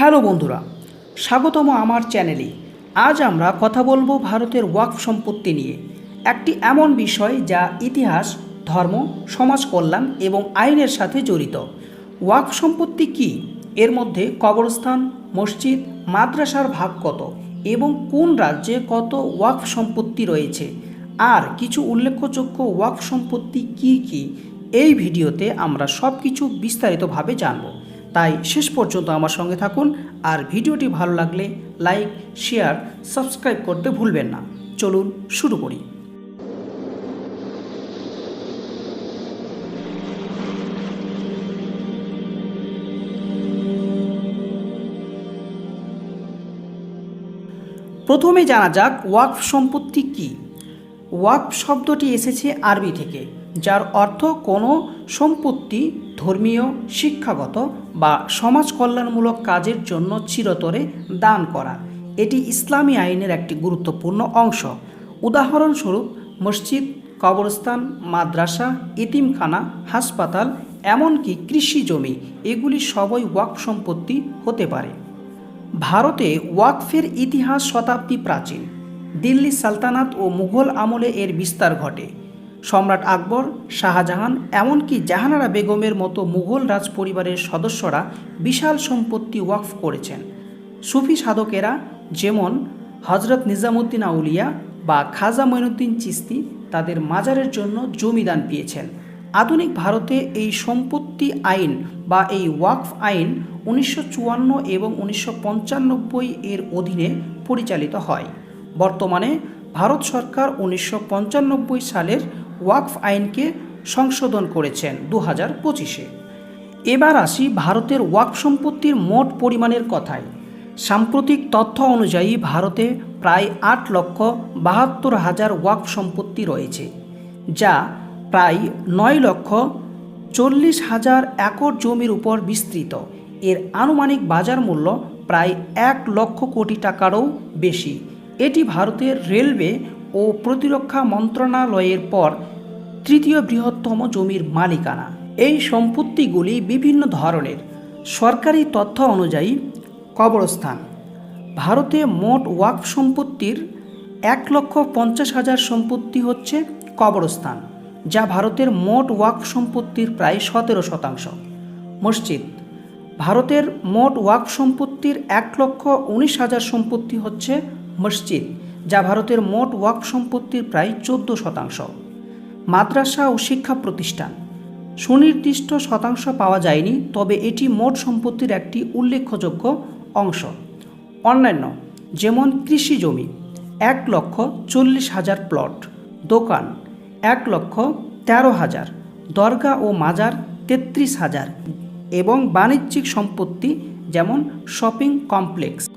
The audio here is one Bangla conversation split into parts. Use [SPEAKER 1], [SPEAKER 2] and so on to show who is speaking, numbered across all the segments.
[SPEAKER 1] হ্যালো বন্ধুরা, স্বাগতম আমার চ্যানেলে। আজ আমরা কথা বলব ভারতের ওয়াক সম্পত্তি নিয়ে। একটি এমন বিষয় যা ইতিহাস, ধর্ম সমাজ কল্যাণ এবং আইনের সাথে জড়িত। ওয়াক সম্পত্তি কি? এর মধ্যে কবরস্থান, মসজিদ, মাদ্রাসার ভাগ কত? এবং কোন রাজ্যে কত ওয়াক সম্পত্তি রয়েছে? আর কিছু উল্লেখযোগ্য ওয়াক সম্পত্তি কি কি? এই ভিডিওতে আমরা সব কিছু বিস্তারিতভাবে জানব। তাই শেষ পর্যন্ত আমার সঙ্গে থাকুন আর ভিডিওটি ভালো লাগলে লাইক, শেয়ার, সাবস্ক্রাইব করতে ভুলবেন না। চলুন শুরু করি। প্রথমে জানা যাক ওয়াকফ সম্পত্তি কি। ওয়াকফ শব্দটি এসেছে আরবি থেকে, যার অর্থ কোনো সম্পত্তি ধর্মীয়, শিক্ষাগত বা সমাজ কল্যাণমূলক কাজের জন্য চিরতরে দান করা। এটি ইসলামী আইনের একটি গুরুত্বপূর্ণ অংশ। উদাহরণস্বরূপ, মসজিদ, কবরস্থান, মাদ্রাসা, এতিমখানা, হাসপাতাল, এমনকি কৃষি জমি, এগুলি সবই ওয়াক সম্পত্তি হতে পারে। ভারতে ওয়াকফের ইতিহাস শতাব্দী প্রাচীন। দিল্লি সালতানাত ও মুঘল আমলে এর বিস্তার ঘটে। সম্রাট আকবর, শাহজাহান, এমনকি জাহানারা বেগমের মতো মুঘল রাজ পরিবারের সদস্যরা বিশাল সম্পত্তি ওয়াকফ করেছেন। সুফি সাধকেরা যেমন হজরত নিজামুদ্দিন আউলিয়া বা খাজা মঈনুদ্দিন চিস্তি তাদের মাজারের জন্য জমিদান পেয়েছেন। আধুনিক ভারতে এই সম্পত্তি আইন বা এই ওয়াকফ আইন উনিশশো চুয়ান্ন এবং উনিশশো এর অধীনে পরিচালিত হয়। বর্তমানে ভারত সরকার উনিশশো সালের ওয়াকফ আইনকে সংশোধন করেছেন দু হাজার পঁচিশে। এবার আসি ভারতের ওয়াকফ সম্পত্তির মোট পরিমাণের কথায়। সাম্প্রতিক তথ্য অনুযায়ী ভারতে প্রায় আট লক্ষ বাহাত্তর হাজার ওয়াকফ সম্পত্তি রয়েছে, যা প্রায় নয় লক্ষ চল্লিশ হাজার একর জমির উপর বিস্তৃত। এর আনুমানিক বাজার মূল্য প্রায় এক লক্ষ কোটি টাকারও বেশি। এটি ভারতের রেলওয়ে ও প্রতিরক্ষা মন্ত্রণালয়ের পর তৃতীয় বৃহত্তম জমির মালিকানা। এই সম্পত্তিগুলি বিভিন্ন ধরনের। সরকারি তথ্য অনুযায়ী কবরস্থান। ভারতে মোট ওয়াকফ সম্পত্তির এক লক্ষ পঞ্চাশ হাজার সম্পত্তি হচ্ছে কবরস্থান, যা ভারতের মোট ওয়াকফ সম্পত্তির প্রায় সতেরো শতাংশ। মসজিদ। ভারতের মোট ওয়াকফ সম্পত্তির এক লক্ষ উনিশ হাজার সম্পত্তি হচ্ছে মসজিদ। যা ভারতের মোট ওয়াকফ সম্পত্তির প্রায় চোদ্দ শতাংশ। মাদ্রাসা ও শিক্ষা প্রতিষ্ঠান। সুনির্দিষ্ট শতাংশ পাওয়া যায়নি, তবে এটি মোট সম্পত্তির একটি উল্লেখযোগ্য অংশ। অন্যান্য, যেমন কৃষি জমি, এক লক্ষ চল্লিশ হাজার প্লট, দোকান, এক লক্ষ তেরো হাজার, দরগা ও মাজার তেত্রিশ হাজার এবং বাণিজ্যিক সম্পত্তি, যেমন শপিং কমপ্লেক্স।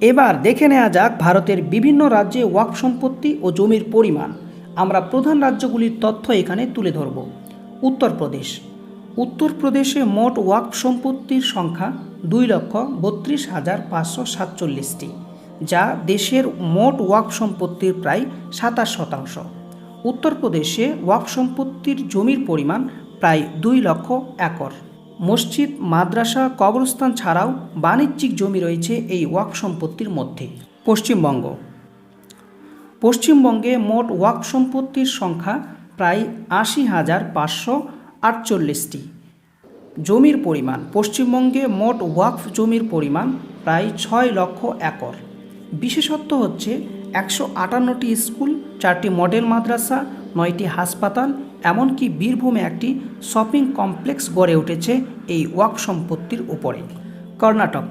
[SPEAKER 1] এবার দেখে নেওয়া যাক ভারতের বিভিন্ন রাজ্যে ওয়াক সম্পত্তি ও জমির পরিমাণ। আমরা প্রধান রাজ্যগুলির তথ্য এখানে তুলে ধরব। উত্তরপ্রদেশ। উত্তরপ্রদেশে মোট ওয়াক সম্পত্তির সংখ্যা দুই লক্ষ বত্রিশ হাজার পাঁচশো সাতচল্লিশটি, যা দেশের মোট ওয়াক সম্পত্তির প্রায় সাতাশ শতাংশ। উত্তরপ্রদেশে ওয়াক সম্পত্তির জমির পরিমাণ প্রায় দুই লক্ষ একর। মসজিদ, মাদ্রাসা, কবরস্থান ছাড়াও বাণিজ্যিক জমি রয়েছে এই ওয়াক সম্পত্তির মধ্যে। পশ্চিমবঙ্গ। পশ্চিমবঙ্গে মোট ওয়াক সম্পত্তির সংখ্যা প্রায় আশি হাজার পাঁচশো আটচল্লিশটি। জমির পরিমাণ। পশ্চিমবঙ্গে মোট ওয়াকফ জমির পরিমাণ প্রায় ছয় লক্ষ একর। বিশেষত্ব হচ্ছে একশো আটান্নটি স্কুল, চারটি মডেল মাদ্রাসা, নয়টি হাসপাতাল এমনকি বীরভূমে একটি শপিং কমপ্লেক্স গড়ে উঠেছে এই ওয়াক সম্পত্তির উপরে। কর্ণাটক।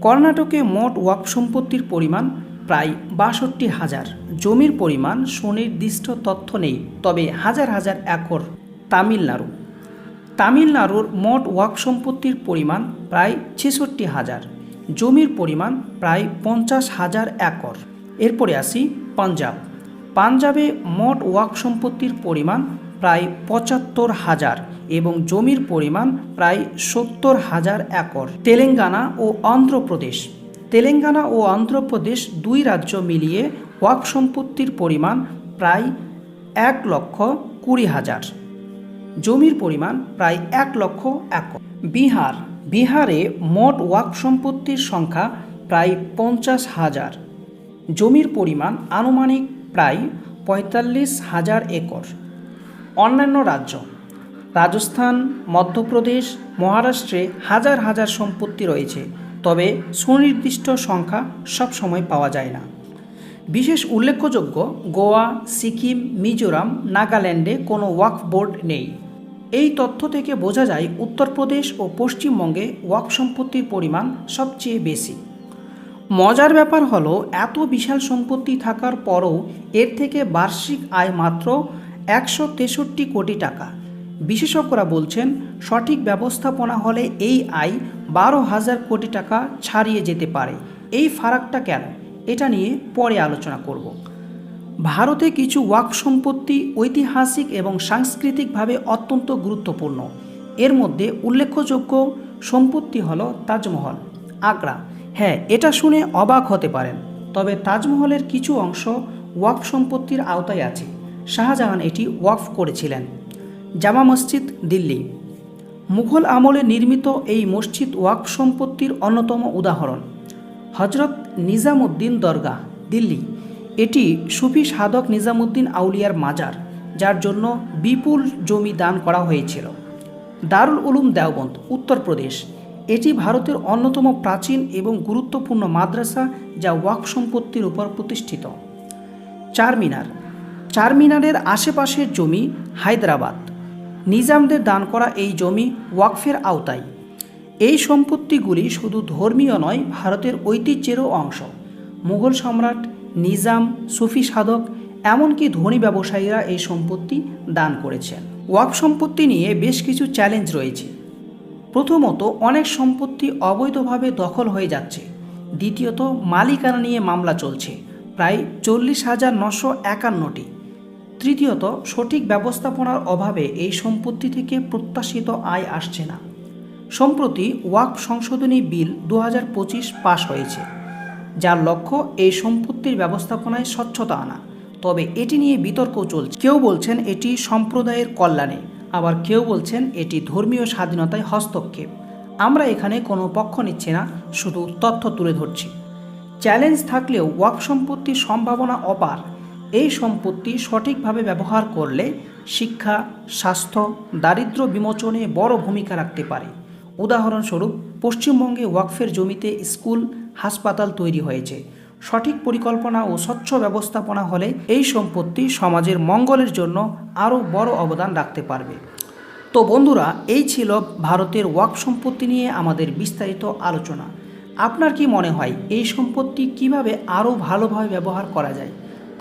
[SPEAKER 1] কর্ণাটকে মোট ওয়াক সম্পত্তির পরিমাণ প্রায় বাষট্টি হাজার। জমির পরিমাণ সুনির্দিষ্ট তথ্য নেই, তবে হাজার হাজার একর তামিলনাড়ু। তামিলনাড়ুর মোট ওয়াক সম্পত্তির পরিমাণ প্রায় ছেষট্টি হাজার। জমির পরিমাণ প্রায় পঞ্চাশ হাজার একর। এরপরে আসি পাঞ্জাব। পাঞ্জাবে মোট ওয়াক সম্পত্তির পরিমাণ প্রায় পঁচাত্তর হাজার এবং জমির পরিমাণ প্রায় সত্তর হাজার একর। তেলেঙ্গানা ও অন্ধ্রপ্রদেশ। তেলেঙ্গানা ও অন্ধ্রপ্রদেশ দুই রাজ্য মিলিয়ে ওয়াক সম্পত্তির পরিমাণ প্রায় এক লক্ষ কুড়ি হাজার। জমির পরিমাণ প্রায় এক লক্ষ একর। বিহার। বিহারে মোট ওয়াক সম্পত্তির সংখ্যা প্রায় পঞ্চাশ হাজার। জমির পরিমাণ আনুমানিক প্রায় পঁয়তাল্লিশ হাজার একর। অন্যান্য রাজ্য। রাজস্থান, মধ্যপ্রদেশ, মহারাষ্ট্রে হাজার হাজার সম্পত্তি রয়েছে, তবে সুনির্দিষ্ট সংখ্যা সবসময় পাওয়া যায় না। বিশেষ উল্লেখযোগ্য, গোয়া, সিকিম, মিজোরাম, নাগাল্যান্ডে কোনো ওয়াকফ বোর্ড নেই। এই তথ্য থেকে বোঝা যায়, উত্তরপ্রদেশ ও পশ্চিমবঙ্গে ওয়াক সম্পত্তির পরিমাণ সবচেয়ে বেশি। মজার ব্যাপার হলো, এত বিশাল সম্পত্তি থাকার পরও এর থেকে বার্ষিক আয় মাত্র একশো তেষট্টি কোটি টাকা। বিশেষজ্ঞরা বলছেন, সঠিক ব্যবস্থাপনা হলে এই আয় বারো হাজার কোটি টাকা ছাড়িয়ে যেতে পারে। এই ফারাকটা কেন? এটা নিয়ে পরে আলোচনা করব। ভারতে কিছু ওয়াক সম্পত্তি ঐতিহাসিক এবং সাংস্কৃতিকভাবে অত্যন্ত গুরুত্বপূর্ণ। এর মধ্যে উল্লেখযোগ্য সম্পত্তি হল তাজমহল, আগ্রা। হ্যাঁ এটা শুনে অবাক হতে পারেন। তবে তাজমহলের কিছু অংশ ওয়াক সম্পত্তির আওতায় আছে। শাহজাহান এটি ওয়াকফ করেছিলেন। জামা মসজিদ, দিল্লি। মুঘল আমলে নির্মিত এই মসজিদ ওয়াকফ সম্পত্তির অন্যতম উদাহরণ। হজরত নিজামুদ্দিন দরগা দিল্লি। এটি সুফি সাধক নিজামুদ্দিন আউলিয়ার মাজার, যার জন্য বিপুল জমি দান করা হয়েছিল। দারুল উলুম দেওবন্দ উত্তরপ্রদেশ এটি ভারতের অন্যতম প্রাচীন এবং গুরুত্বপূর্ণ মাদ্রাসা, যা ওয়াক সম্পত্তির উপর প্রতিষ্ঠিত। চারমিনার চারমিনারের আশেপাশের জমি হায়দ্রাবাদ। নিজামদের দান করা এই জমি ওয়াকফের আওতায়। এই সম্পত্তিগুলি শুধু ধর্মীয় নয়, ভারতের ঐতিহ্যেরও অংশ। মুঘল সম্রাট, নিজাম, সুফি সাধক, এমনকি ধনী ব্যবসায়ীরা এই সম্পত্তি দান করেছেন। ওয়াক সম্পত্তি নিয়ে বেশ কিছু চ্যালেঞ্জ রয়েছে। প্রথমত, অনেক সম্পত্তি অবৈধভাবে দখল হয়ে যাচ্ছে। দ্বিতীয়ত, মালিকানা নিয়ে মামলা চলছে। প্রায় চল্লিশ হাজার নশো একান্নটি। তৃতীয়ত, সঠিক ব্যবস্থাপনার অভাবে এই সম্পত্তি থেকে প্রত্যাশিত আয় আসছে না। সম্প্রতি ওয়াক সংশোধনী বিল দু হাজার পঁচিশ পাশ হয়েছে, যার লক্ষ্য এই সম্পত্তির ব্যবস্থাপনায় স্বচ্ছতা আনা। তবে এটি নিয়ে বিতর্ক চলছে। কেউ বলছেন এটি সম্প্রদায়ের কল্যাণে, আবার কেউ বলছেন এটি ধর্মীয় স্বাধীনতায় হস্তক্ষেপ। আমরা এখানে কোনো পক্ষ নিচ্ছি না, শুধু তথ্য তুলে ধরছি। চ্যালেঞ্জ থাকলেও ওয়াক সম্পত্তির সম্ভাবনা অপার। এই সম্পত্তি সঠিকভাবে ব্যবহার করলে শিক্ষা, স্বাস্থ্য, দারিদ্র বিমোচনে বড় ভূমিকা রাখতে পারে। উদাহরণস্বরূপ, পশ্চিমবঙ্গে ওয়াকফের জমিতে স্কুল, হাসপাতাল তৈরি হয়েছে। সঠিক পরিকল্পনা ও স্বচ্ছ ব্যবস্থাপনা হলে এই সম্পত্তি সমাজের মঙ্গলের জন্য আরও বড় অবদান রাখতে পারবে। তো বন্ধুরা, এই ছিল ভারতের ওয়াক সম্পত্তি নিয়ে আমাদের বিস্তারিত আলোচনা। আপনার কি মনে হয়, এই সম্পত্তি কীভাবে আরও ভালোভাবে ব্যবহার করা যায়?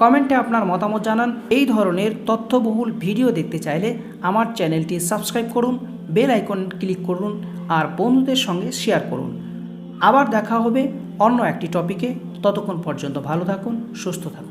[SPEAKER 1] কমেন্টে আপনার মতামত জানান। এই ধরনের তথ্যবহুল ভিডিও দেখতে চাইলে আমার চ্যানেলটি সাবস্ক্রাইব করুন, বেল আইকন ক্লিক করুন আর বন্ধুদের সঙ্গে শেয়ার করুন। আবার দেখা হবে অন্য একটি টপিকে। ততক্ষণ পর্যন্ত ভালো থাকুন, সুস্থ থাকুন।